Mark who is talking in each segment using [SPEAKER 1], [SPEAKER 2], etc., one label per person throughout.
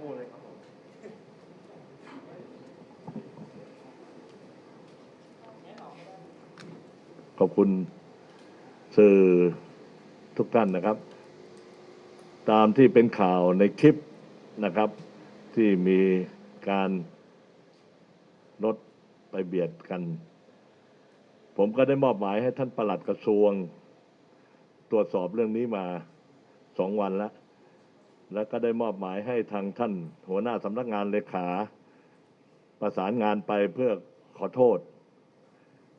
[SPEAKER 1] คู่เลยครับขอบคุณสื่อทุกท่านนะครับ ตามที่เป็นข่าวในคลิปนะครับ ที่มีการรถไปเบียดกัน ผมก็ได้มอบหมายให้ท่านประหลัดกระทรวง ตรวจสอบเรื่องนี้มาสองวันแล้ว แล้วก็ได้มอบหมายให้ทางท่านหัวหน้าสำนักงานเลขา ประสานงานไปเพื่อขอโทษ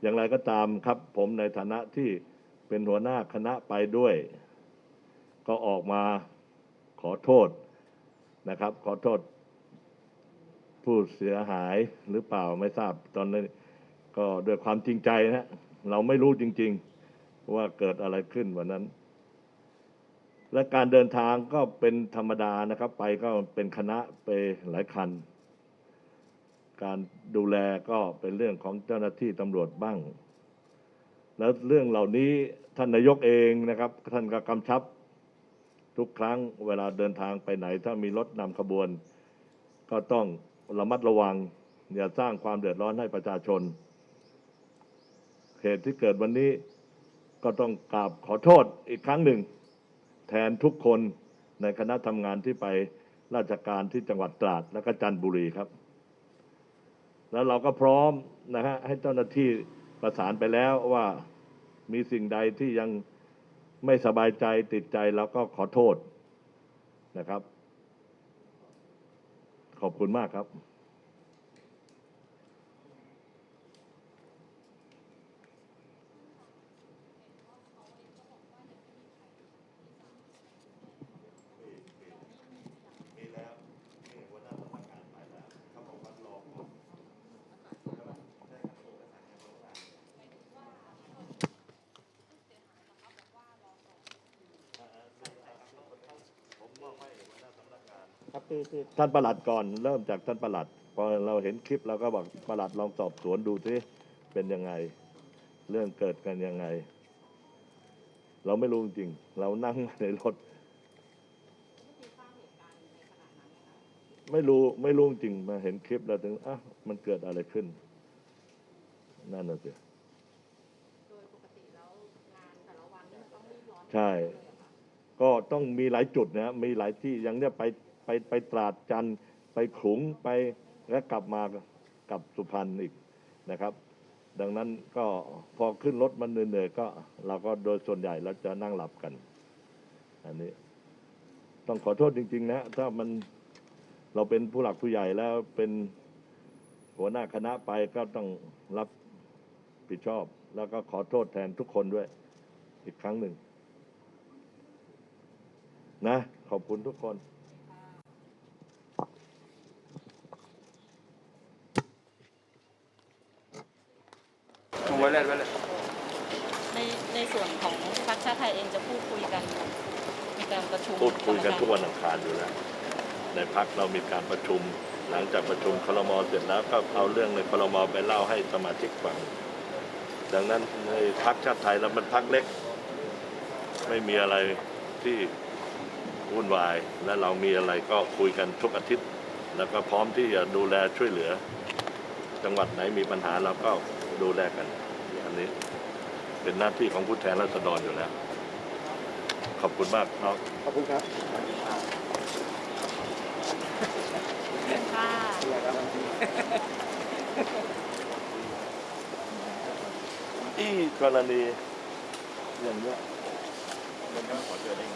[SPEAKER 1] อย่างไรก็ตามครับ ผมในฐานะที่เป็นหัวหน้าคณะไปด้วย ก็ออกมาขอโทษนะครับ ขอโทษ ผู้เสียหายหรือเปล่าไม่ทราบตอนนี้ก็ด้วยความจริงใจนะเราไม่รู้จริง ๆ ว่าเกิดอะไรขึ้นวันนั้น และการเดินทางก็เป็นธรรมดานะครับ ไปก็เป็นคณะไปหลายคัน การดูแลก็เป็นเรื่องของเจ้าหน้าที่ตำรวจบ้าง แล้วเรื่องเหล่านี้ท่านนายกเองนะครับ ท่านก็กำชับทุกครั้งเวลาเดินทางไปไหน ถ้ามีรถนำขบวน ก็ต้องระมัดระวัง อย่าสร้างความเดือดร้อนให้ประชาชน เหตุที่เกิดวันนี้ก็ต้องกราบขอโทษอีกครั้งหนึ่ง แทนทุกคนในคณะทำงานที่ไปราชการที่จังหวัดตราดและก็จันทบุรีครับ แล้วเราก็พร้อมนะฮะให้เจ้าหน้าที่ประสานไปแล้วว่ามีสิ่งใดที่ยังไม่สบายใจติดใจเราก็ขอโทษนะครับ ขอบคุณมากครับ มีแล้วนี่หัวหน้าสำนักงานไปแล้วเขาบอกว่ารอก่อนใช่ไหมได้ครับผมประสานงานเขาว่าผมมอบให้หัวหน้าสำนักงาน
[SPEAKER 2] ครับคือคือ
[SPEAKER 1] ท่านประหลัดก่อนเริ่มจากท่านประหลัดพอเราเห็นคลิปเราก็บอกประหลัดลองสอบสวนดูสิเป็นยังไง เรื่องเกิดกันยังไง เราไม่รู้จริงๆเรานั่งในรถ ไม่รู้ไม่รู้จริงมาเห็นคลิปแล้วถึงอะมันเกิดอะไรขึ้น นั่นน่ะสิ
[SPEAKER 3] โดยปกติแล้วงานแต่ละวันนี่มันต้องรีบร้อน
[SPEAKER 1] ใช่ ก็ต้องมีหลายจุดนะมีหลายที่อย่างเนี้ยไปไปไปตราดจันทร์ไปขลุงไปแล้วกลับมากับสุพรรณอีกนะครับ ดังนั้นก็พอขึ้นรถมันเหนื่อยๆก็เราก็โดยส่วนใหญ่เราจะนั่งหลับกัน อันนี้ ต้องขอโทษจริง ๆ นะ ถ้ามันเราเป็นผู้หลักผู้ใหญ่แล้วเป็นหัวหน้าคณะไปก็ต้องรับผิดชอบ แล้วก็ขอโทษแทนทุกคนด้วยอีกครั้งหนึ่ง นะขอบคุณทุกคน
[SPEAKER 4] ไว้เลยไว้เลย
[SPEAKER 3] ในในส่วนของพรรคชาติไทยเองจะพูดคุยกัน มีการประชุม
[SPEAKER 1] พูดคุยกันทุกวันอังคารอยู่แล้วในพักเรามีการประชุม หลังจากประชุมคลมเสร็จแล้วก็เอาเรื่องในคลมไปเล่าให้สมาชิกฟัง ดังนั้นในพักชาติไทยเรามันพักเล็ก ไม่มีอะไรที่ วุ่นวาย และเรามีอะไรก็คุยกันทุกอาทิตย์ แล้วก็พร้อมที่จะดูแลช่วยเหลือ จังหวัดไหนมีปัญหาเราก็ดูแลกันอันนี้เป็นหน้าที่ของผู้แทนราษฎรอยู่แล้ว ขอบคุณมากน้อง
[SPEAKER 2] ขอบคุณครับ
[SPEAKER 3] ค่ะ
[SPEAKER 1] อีกรณีอย่างเนี้ย
[SPEAKER 4] มันก็ขอเจอได้ไง